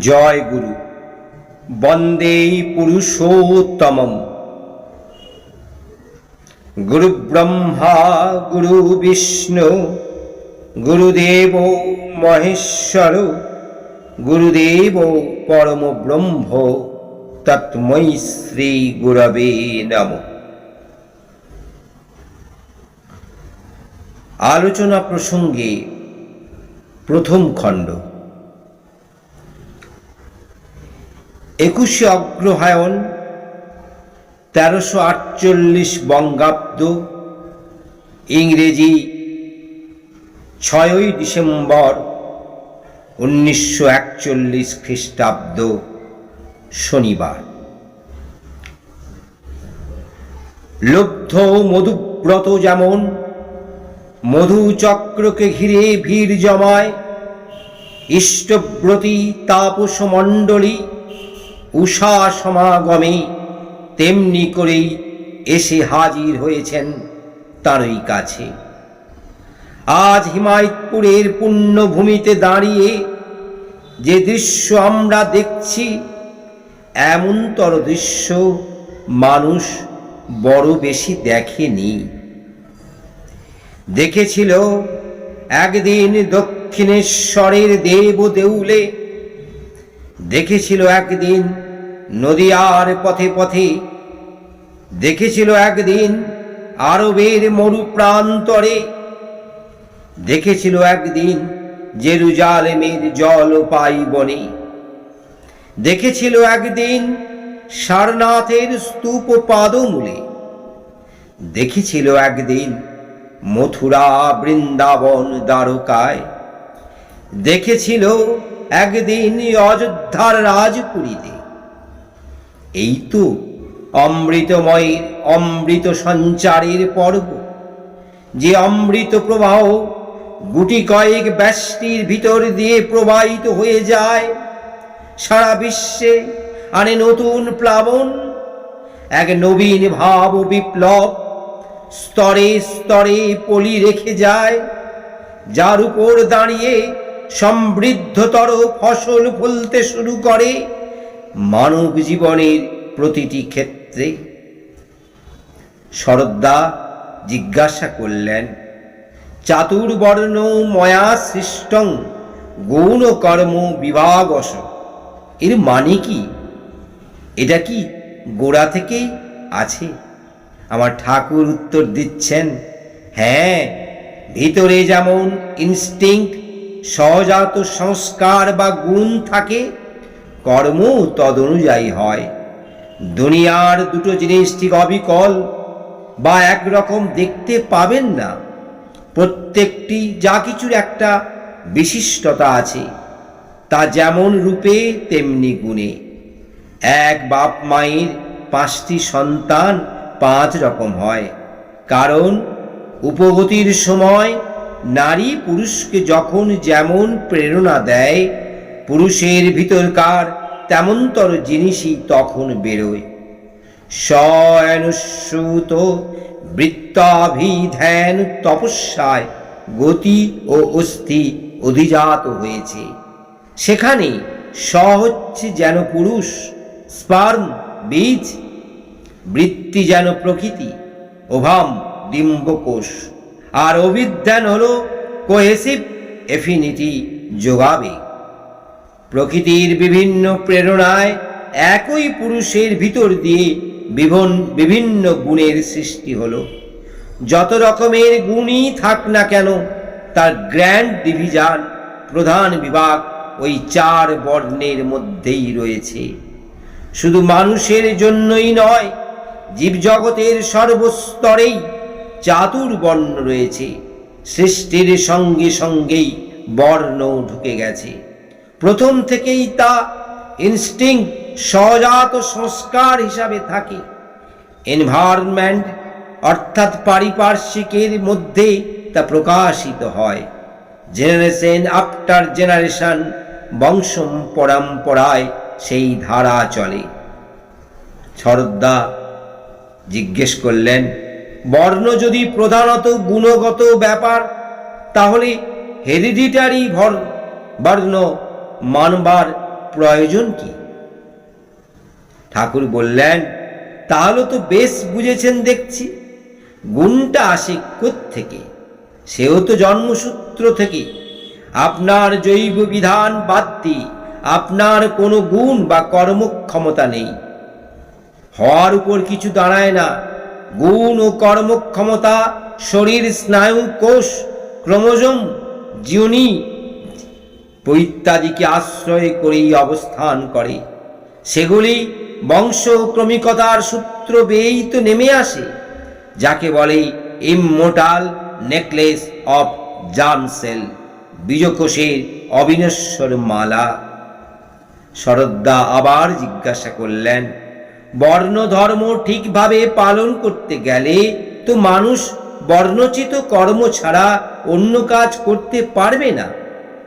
জয় গুরু। বন্দে পুরুষোত্তমম। গুরু ব্রহ্মা, গুরু বিষ্ণু, গুরুদেব মহেশ্বর, গুরুদেব পরম ব্রহ্ম তৎমৈ শ্রী গুরবে নম। আলোচনা প্রসঙ্গে প্রথম খণ্ড। একুশে অগ্রহায়ণ তেরোশো আটচল্লিশ বঙ্গাব্দ, ইংরেজি ছয়ই ডিসেম্বর উনিশশো একচল্লিশ খ্রিস্টাব্দ, শনিবার। লব্ধ মধুব্রত যেমন মধুচক্রকে ঘিরে ভিড় জমায়, ইষ্টব্রতী তাপস মণ্ডলী উষা সমাগমে তেমনি করেই এসে হাজির হয়েছেন তারই কাছে। আজ হিমায়তপুরের পুণ্যভূমিতে দাঁড়িয়ে যে দৃশ্য আমরা দেখছি, এমনতর দৃশ্য মানুষ বড় বেশি দেখেনি। দেখেছিল একদিন দক্ষিণেশ্বরের দেব দেউলে দেখেছিল একদিন নদিয়ার পথে পথে দেখেছিল একদিন আরবের মরু প্রান্তরে। দেখেছিল একদিন জেরুজালেমের জল পাই বনে। দেখেছিল একদিন সারনাথের স্তূপ পাদমূলে। দেখেছিল একদিন মথুরা বৃন্দাবন দ্বারকায়। দেখেছিল একদিন অযোধ্যার রাজপুরীতে। এই তো অমৃতময়ের অমৃত সঞ্চারের পর্ব। যে অমৃত প্রবাহ গুটি কয়েক ব্যষ্টির ভিতর দিয়ে প্রবাহিত হয়ে যায়, সারা বিশ্বে আনে নতুন প্লাবন, এক নবীন ভাব ও বিপ্লব স্তরে স্তরে পলি রেখে যায়, যার উপর দাঁড়িয়ে সমৃদ্ধতর ফসল ফলতে শুরু করে। মানব জীবনের প্রতিটি ক্ষেত্রে শরদ্দা জিজ্ঞাসা করলেন চাতুর্বর্ণ ময়া সৃষ্টং গৌণ কর্ম বিভাগস এর মানে কি? এটা কি গোড়া থেকেই আছে? আমার ঠাকুর উত্তর দিচ্ছেন হ্যাঁ ভিতরে যেমন ইনস্টিংক্ট সহজাত সংস্কার বা গুণ থাকে কর্ম তদনুযায়ী হয়। দুনিয়ার দুটো জিনিস ঠিক অবিকল বা একরকম দেখতে পাবেন না। প্রত্যেকটি যা কিছুর একটা বিশিষ্টতা আছে, তা যেমন রূপে, তেমনি গুণে। এক বাপ মায়ের পাঁচটি সন্তান পাঁচ রকম হয়। কারণ উপগতির সময় নারী পুরুষকে যখন যেমন প্রেরণা দেয়, পুরুষের ভিতরকার তেমনতর জিনিসই তখন বেরোয়। স্বয়নুসূত বৃত্তাভিধ্যান তপস্যায় গতি ও অস্থি অধিজাত হয়েছে। সেখানে স হচ্ছে যেন পুরুষ, স্পার্ম, বীজ, বৃত্তি যেন প্রকৃতি ওভাম ডিম্বকোষ, আর অভিধ্যান হল কোহেসিভ এফিনিটি যোগাবে প্রকৃতির বিভিন্ন প্রেরণায় একই পুরুষের ভিতর দিয়ে বিভিন, বিভিন্ন গুণের সৃষ্টি হলো। যত রকমের গুণই থাক না কেন, তার গ্র্যান্ড ডিভিশন, প্রধান বিভাগ ওই চার বর্ণের মধ্যেই রয়েছে। শুধু মানুষের জন্যই নয়, জীবজগতের সর্বস্তরেই চাতুর্বর্ণ রয়েছে। সৃষ্টির সঙ্গে সঙ্গেই বর্ণ ঢুকে গেছে। প্রথম থেকেই তা ইনস্টিং সহজাত সংস্কার হিসাবে থাকে। এনভায়রনমেন্ট অর্থাৎ পারিপার্শ্বিকের মধ্যে তা প্রকাশিত হয়। জেনারেশন আফটার জেনারেশন বংশ পরম্পরায় সেই ধারা চলে। শরদ্দা জিজ্ঞেস করলেন, বর্ণ যদি প্রধানত গুণগত ব্যাপার, তাহলে হেরিডিটারি বর্ণ মানবার প্রয়োজন কি? ঠাকুর বললেন, তাহলে তো বেশ বুঝেছেন দেখছি। গুণটা আসে থেকে সেও তো জন্মসূত্র থেকে। আপনার জৈব বিধান বাদ দিয়ে আপনার কোনো গুণ বা কর্মক্ষমতা নেই। হওয়ার উপর কিছু দাঁড়ায় না। গুণ ও কর্মক্ষমতা, শরীর স্নায়ু কোষ ক্রোমোজোম, জিউনি ইত্যাদিকে আশ্রয় করেই অবস্থান করে। সেগুলি বংশক্রমিকতার সূত্র বেয়েই তো নেমে আসে, যাকে বলে ইমমোটাল নেকলেস অফ জামসেল, বীজকোষের অবিনশ্বর মালা। শরদ্দা আবার জিজ্ঞাসা করলেন বর্ণ ধর্ম ঠিকভাবে পালন করতে গেলে তো মানুষ বর্ণচিত কর্ম ছাড়া অন্য কাজ করতে পারবে না?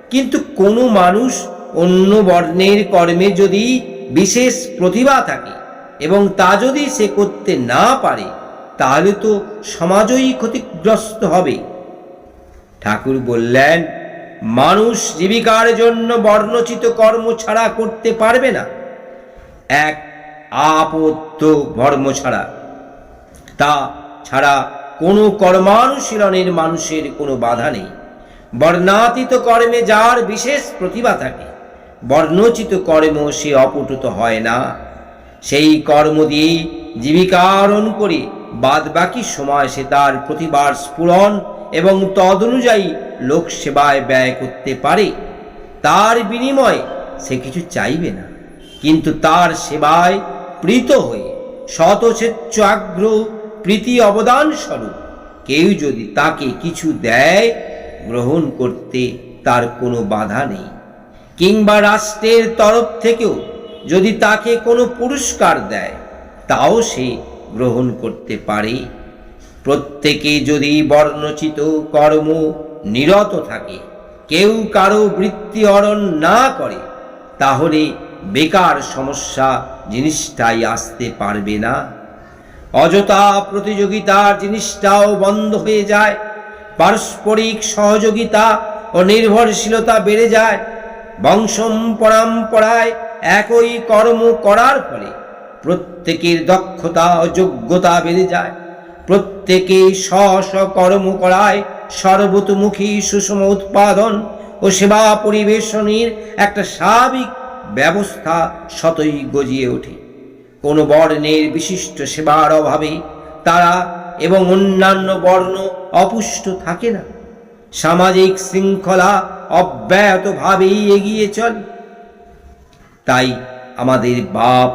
কিন্তু কোনো মানুষ অন্য বর্ণের কর্মে যদি বিশেষ প্রতিভা থাকে এবং তা যদি সে করতে না পারে, তাহলে তো সমাজই ক্ষতিগ্রস্ত হবে। ঠাকুর বললেন, মানুষ জীবিকার জন্য বর্ণচিত কর্ম ছাড়া করতে পারবে না। এক আপত্য ধর্ম ছাড়া। তা ছাড়া কোনো কর্মানুশীলনের মানুষের কোনো বাধা নেই। বর্ণাতীত কর্মে যার বিশেষ প্রতিভা থাকে, বর্ণচিত কর্ম সে অপটুত হয় না। সেই কর্ম দিয়ে জীবিকারণ করে বাদ বাকি সময় সে তার প্রতিভার স্ফুরণ এবং তদনুযায়ী লোক সেবায় ব্যয় করতে পারে। তার বিনিময়ে সে কিছু চাইবে না, কিন্তু তার সেবায় প্রীত হয়ে শতস্বেচ্ছ আগ্রহ, প্রীতি অবদান স্বরূপ কেউ যদি তাকে কিছু দেয় গ্রহণ করতে তার কোনো বাধা নেই। কিংবা রাষ্ট্রের তরফ থেকেও যদি তাকে কোনো পুরস্কার দেয়, তাও সে গ্রহণ করতে পারে। প্রত্যেকে যদি বর্ণচিত কর্ম নিরত থাকে, কেউ কারও বৃত্তি হরণ না করে, তাহলে বেকার সমস্যা জিনিসটাই আসতে পারবে না। অযথা প্রতিযোগিতার জিনিসটাও বন্ধ হয়ে যায় পারস্পরিক সহযোগিতা ও নির্ভরশীলতা বেড়ে যায়। বংশম পরম্পরায় একই কর্ম করার ফলে প্রত্যেকের দক্ষতা ও যোগ্যতা বেড়ে যায়। প্রত্যেকে স্ব কর্ম করায় সর্বতোমুখী সুষম উৎপাদন ও সেবা পরিবেশনের একটা স্বাভাবিক ব্যবস্থা শতই গজিয়ে ওঠে। কোনো বর্ণের বিশিষ্ট সেবার অভাবে তারা এবং অন্যান্য বর্ণ অপুষ্ট থাকে না। সামাজিক শৃঙ্খলা অব্যাহতভাবেই এগিয়ে চলে। তাই আমাদের বাপ,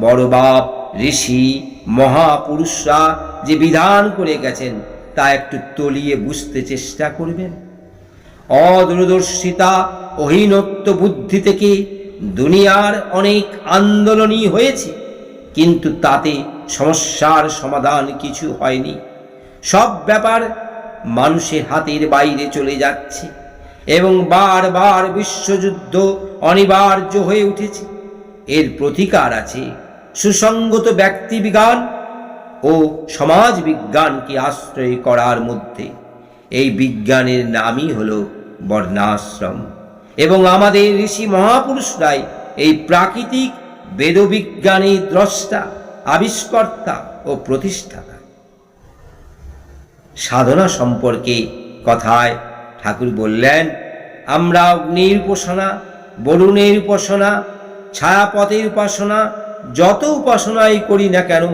বড় বাপ, ঋষি, মহাপুরুষরা যে বিধান করে গেছেন, তা একটু তলিয়ে বুঝতে চেষ্টা করবেন। অদূরদর্শিতা, অহীনত্ব বুদ্ধি থেকে দুনিয়ার অনেক আন্দোলনই হয়েছে। কিন্তু তাতে সমস্যার সমাধান কিছু হয়নি। সব ব্যাপার মানুষের হাতের বাইরে চলে যাচ্ছে এবং বারবার বিশ্বযুদ্ধ অনিবার্য হয়ে উঠেছে। এর প্রতিকার আছে সুসঙ্গত ব্যক্তিবিজ্ঞান ও সমাজ বিজ্ঞানকে আশ্রয় করার মধ্যে। এই বিজ্ঞানের নামই হল বর্ণাশ্রম এবং আমাদের ঋষি মহাপুরুষরাই এই প্রাকৃতিক বেদবিজ্ঞানের দ্রষ্টা, আবিষ্কর্তা ও প্রতিষ্ঠাতা। সাধনা সম্পর্কে কথায় ঠাকুর বললেন, আমরা অগ্নির উপাসনা, বরুণের উপাসনা, ছায়াপথের উপাসনা, যত উপাসনাই করি না কেন,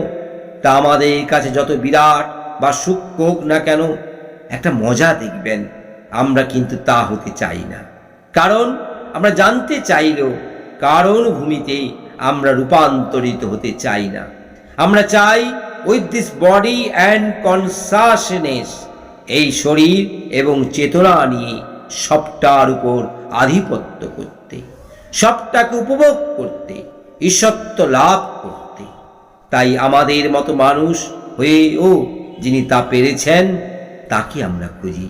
তা আমাদের কাছে যত বিরাট বা সূক্ষ্ম হোক না কেন, একটা মজা দেখবেন, আমরা কিন্তু তা হতে চাই না। কারণ, আমরা জানতে চাইলেও কারণ ভূমিতে আমরা রূপান্তরিত হতে চাই না। আমরা চাই with this body and consciousness এই শরীর এবং চেতনা নিয়ে সবটার উপর আধিপত্য করতে, সবটাকে উপভোগ করতে ঈশ্বত্ব লাভ করতে। তাই আমাদের মতো মানুষ হয়েও যিনি তা পেরেছেন, তাকে আমরা খুঁজি।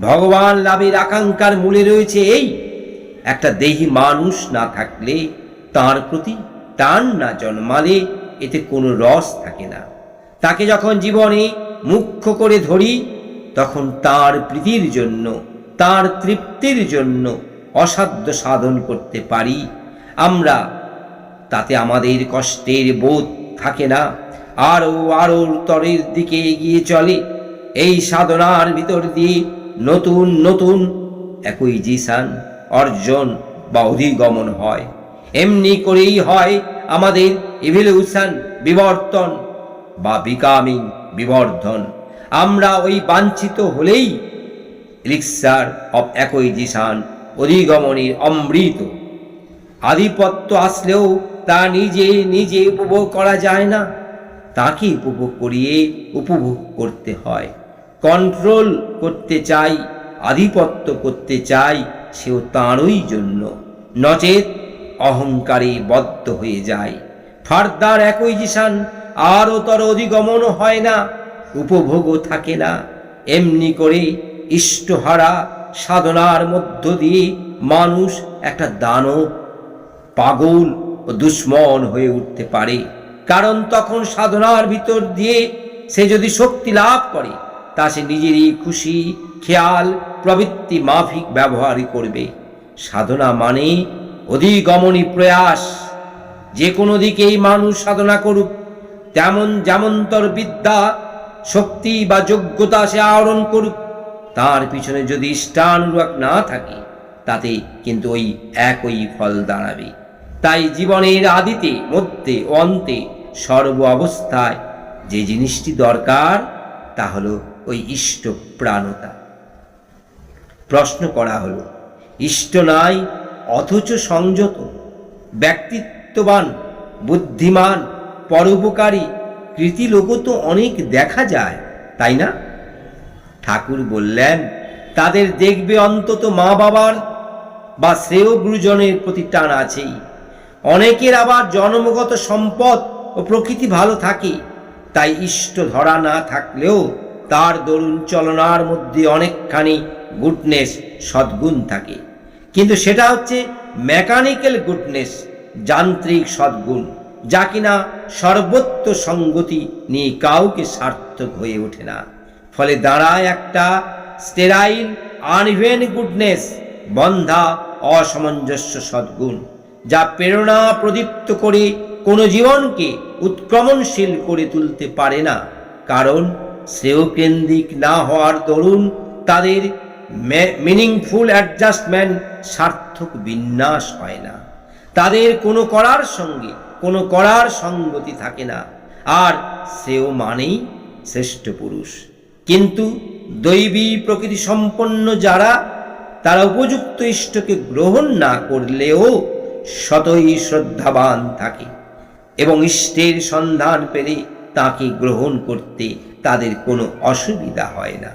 ভগবান লাভের আকাঙ্ক্ষার মূলে রয়েছে এই। একটা দেহি মানুষ না থাকলে তার প্রতি টান না জন্মালে এতে কোনো রস থাকে না। তাকে যখন জীবনে মুখ্য করে ধরি, তখন তার প্রীতির জন্য, তার তৃপ্তির জন্য অসাধ্য সাধন করতে পারি। আমরা, তাতে আমাদের কষ্টের বোধ থাকে না। আরও আরও তরের দিকে এগিয়ে চলে। এই সাধনার ভিতর দিয়ে নতুন নতুন একই জিসান অর্জন বা অধিগমন হয়। এমনি করেই হয় আমাদের ইভিলিউশন বিবর্তন বা বিকামিং বিবর্ধন। আমরা ওই বাঞ্ছিত হলেই এলিক্সার অব একই জিসান অধিগমনের অমৃত। আধিপত্য আসলেও তা নিজে নিজে উপভোগ করা যায় না। তাকে উপভোগ করিয়ে উপভোগ করতে হয়। কন্ট্রোল করতে চাই, আধিপত্য করতে চাই, সেও তাঁরই জন্য। নচেত অহংকারে বদ্ধ হয়ে যায়। ফার্দার একই জিসান আরও তর অধিগমন হয় না, উপভোগও থাকে না। এমনি করে ইষ্টহারা সাধনার মধ্য দিয়ে মানুষ একটা দানব, পাগল ও দুশ্মন হয়ে উঠতে পারে। কারণ তখন সাধনার ভিতর দিয়ে সে যদি শক্তি লাভ করে, তা সে নিজেরই খুশি, খেয়াল, প্রবৃত্তি মাফিক ব্যবহারই করবে। সাধনা মানে অধিগমনী প্রয়াস। যে কোনো দিকেই মানুষ সাধনা করুক, তেমন যেমনতর বিদ্যা, শক্তি বা যোগ্যতা সে আহরণ করুক, তার পিছনে যদি ইষ্টানুরাগ না থাকে, তাতে কিন্তু ওই একই ফল দাঁড়াবে। তাই জীবনের আদিতে, মধ্যে অন্তে সর্ব অবস্থায় যে জিনিসটি দরকার, তা হলো ওই ইষ্ট প্রাণতা। প্রশ্ন করা হলো, ইষ্ট নাই অথচ সংযত, ব্যক্তিত্ববান, বুদ্ধিমান, পরোপকারী কৃতিলোকও তো অনেক দেখা যায়, তাই না? ঠাকুর বললেন, তাদের দেখবে অন্তত মা বাবার বা শ্রেয় গুরুজনের প্রতি টান আছেই। অনেকের আবার জন্মগত সম্পদ ও প্রকৃতি ভালো থাকে, তাই ইষ্ট ধরা না থাকলেও তার দরুন চলনার মধ্যে অনেকখানি গুডনেস, সদ্গুণ থাকে। কিন্তু সেটা হচ্ছে মেকানিক্যাল গুডনেস যান্ত্রিক সদ্গুণ, যা কিনা সর্বত্র সঙ্গতি নিয়ে কাউকে সার্থক হয়ে ওঠে না। ফলে দাঁড়ায় একটা স্টেরাইল আনইভেন গুডনেস বন্ধা, অসামঞ্জস্য সদ্গুণ, যা প্রেরণা প্রদীপ্ত করে কোনো জীবনকে উৎক্রমণশীল করে তুলতে পারে না। কারণ শ্রেয়কেন্দ্রিক না হওয়ার দরুন তাদের মিনিংফুল অ্যাডজাস্টমেন্ট সার্থক বিন্যাস হয় না। তাদের কোনো করার সঙ্গে কোনো করার সঙ্গতি থাকে না। আর সেও মানেই শ্রেষ্ঠ পুরুষ। কিন্তু দৈবী প্রকৃতি সম্পন্ন যারা, তারা উপযুক্ত ইষ্টকে গ্রহণ না করলেও শতই শ্রদ্ধাবান থাকে এবং ইষ্টের সন্ধান পেলে তাকে গ্রহণ করতে তাদের কোনো অসুবিধা হয় না।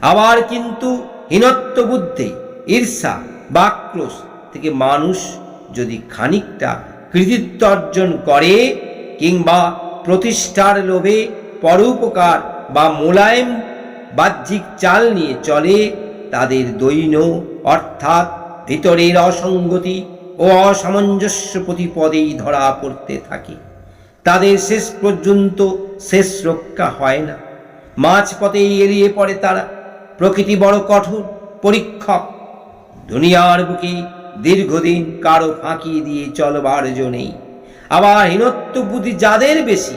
আবার কিন্তু হীনত্ব বুদ্ধে, ঈর্ষা বাক্রোশ থেকে মানুষ যদি খানিকটা কৃতিত্ব অর্জন করে কিংবা প্রতিষ্ঠার লোভে পরোপকার বা মোলায়েম বাহ্যিক চাল নিয়ে চলে, তাদের দৈন অর্থাৎ ভিতরের অসঙ্গতি ও অসামঞ্জস্য প্রতিপদেই ধরা পড়তে থাকে। তাদের শেষ পর্যন্ত শেষ রক্ষা হয় না। মাঝপথেই এড়িয়ে পড়ে তারা। প্রকৃতি বড় কঠোর, পরীক্ষক। দুনিয়ার বুকে দীর্ঘদিন কারও ফাঁকি দিয়ে চলবার জনেই আবার হীনত্ব বুদ্ধি যাদের বেশি,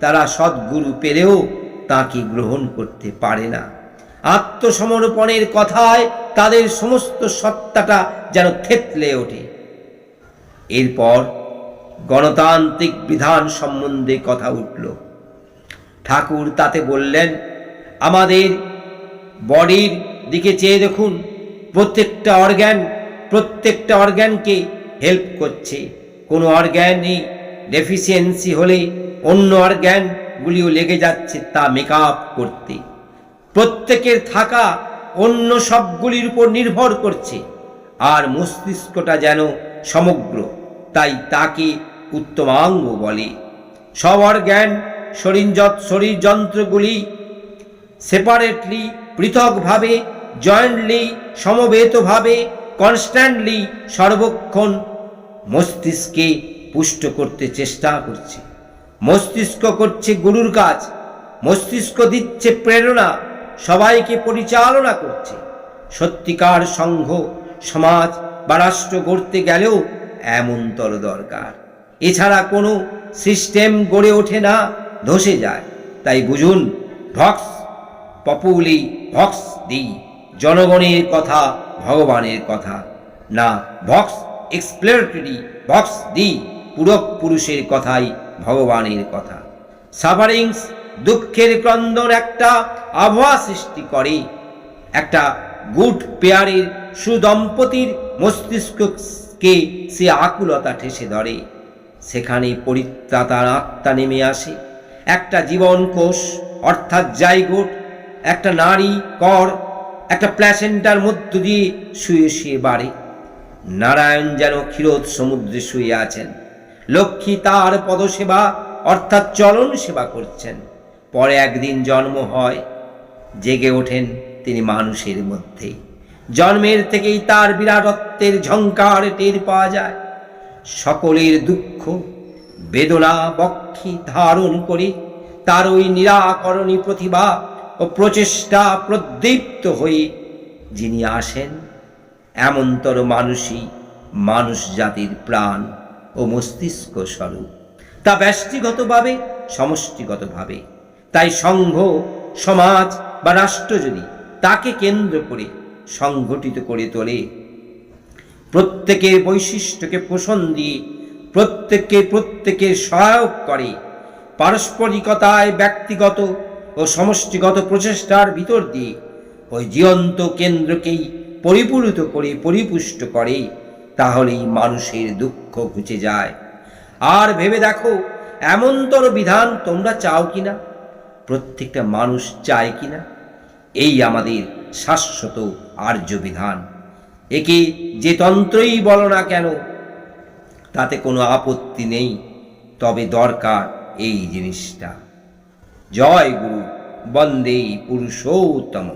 তারা সদ্গুরু পেলেও তাকে গ্রহণ করতে পারে না। আত্মসমর্পণের কথায় তাদের সমস্ত সত্তাটা যেন থেতলে ওঠে। এরপর গণতান্ত্রিক বিধান সম্বন্ধে কথা উঠল। ঠাকুর তাতে বললেন, আমাদের বডির দিকে চেয়ে দেখুন, প্রত্যেকটা অর্গ্যান প্রত্যেকটা অর্গ্যানকে হেল্প করছে। কোনো অর্গ্যানই ডেফিসিয়েন্সি হলে অন্য অর্গ্যানগুলিও লেগে যাচ্ছে তা মেকআপ করতে। প্রত্যেকের থাকা অন্য সবগুলির উপর নির্ভর করছে, আর মস্তিষ্কটা যেন সমগ্র, তাই তাকে উত্তমাঙ্গ বলে। সব অর্গ্যান শরীর শরীর যন্ত্রগুলি সেপারেটলি পৃথকভাবে জয়েন্টলি সমবেতভাবে কনস্ট্যান্টলি সর্বক্ষণ মস্তিষ্কে পুষ্ট করতে চেষ্টা করছে। মস্তিষ্ক করছে গুরুর কাজ, মস্তিষ্ক দিচ্ছে প্রেরণা, সবাইকে পরিচালনা করছে। সত্যিকার সংঘ, সমাজ বা রাষ্ট্র গড়তে গেলেও এমনতর দরকার। এছাড়া কোনো সিস্টেম গড়ে ওঠে না, ধসে যায়। তাই বুঝুন, ভক্স পপুলি ভক্স দি। জনগণের কথা, ভগবানের কথা। না, ভক্স এক্সপ্লেটরি ভক্স দি। পুরক পুরুষের কথাই ভগবানের কথা। সাফারিংস দুঃখের ক্রন্দন একটা আবহাওয়া সৃষ্টি করে। একটা গুড পেয়ারের সুদম্পতির মস্তিষ্ককে সে আকুলতা ঠেসে ধরে। সেখানে পরিত্রাতার আত্মা নেমে আসে। একটা জীবন কোষ অর্থাৎ জাইগোট একটা নারী কর, একটা প্ল্যাসেন্টার মধ্য দিয়ে শুয়ে শুয়ে বাড়ে। নারায়ণ যেন ক্ষীরোদ সমুদ্রে শুয়ে আছেন। লক্ষ্মী তার পদসেবা, অর্থাৎ চলন সেবা করছেন। পরে একদিন জন্ম হয়, জেগে ওঠেন তিনি মানুষের মধ্যে জন্মের থেকেই তার বিরাটত্বের ঝঙ্কার টের পাওয়া যায়। সকলের দুঃখ, বেদনা, বক্ষে ধারণ করে তার ওই নিরাকরণী প্রতিভা ও প্রচেষ্টা প্রদীপ্ত হয়ে যিনি আসেন, এমনতর মানুষই মানুষ জাতির প্রাণ ও মস্তিষ্ক স্বরূপ। তা ব্যষ্টিগতভাবে, সমষ্টিগতভাবে। তাই সংঘ, সমাজ বা রাষ্ট্র যদি তাকে কেন্দ্র করে সংগঠিত করে তোলে, প্রত্যেকের বৈশিষ্ট্যকে পোষণ দিয়ে, প্রত্যেককে প্রত্যেকের সহায়ক করে, পারস্পরিকতায় ব্যক্তিগত ও সমষ্টিগত প্রচেষ্টার ভিতর দিয়ে ওই জীবন্ত কেন্দ্রকেই পরিপূরিত করে, পরিপুষ্ট করে, তাহলেই মানুষের দুঃখ ঘুচে যায়। আর ভেবে দেখো, এমনতর বিধান তোমরা চাও কিনা? প্রত্যেকটা মানুষ চায় কিনা? এই আমাদের শাশ্বত আর্য বিধান। একে যে তন্ত্রই বলো না কেন, তাতে কোনো আপত্তি নেই। তবে দরকার এই জিনিসটা। জয় গুরু বন্দে পুরুষোত্তম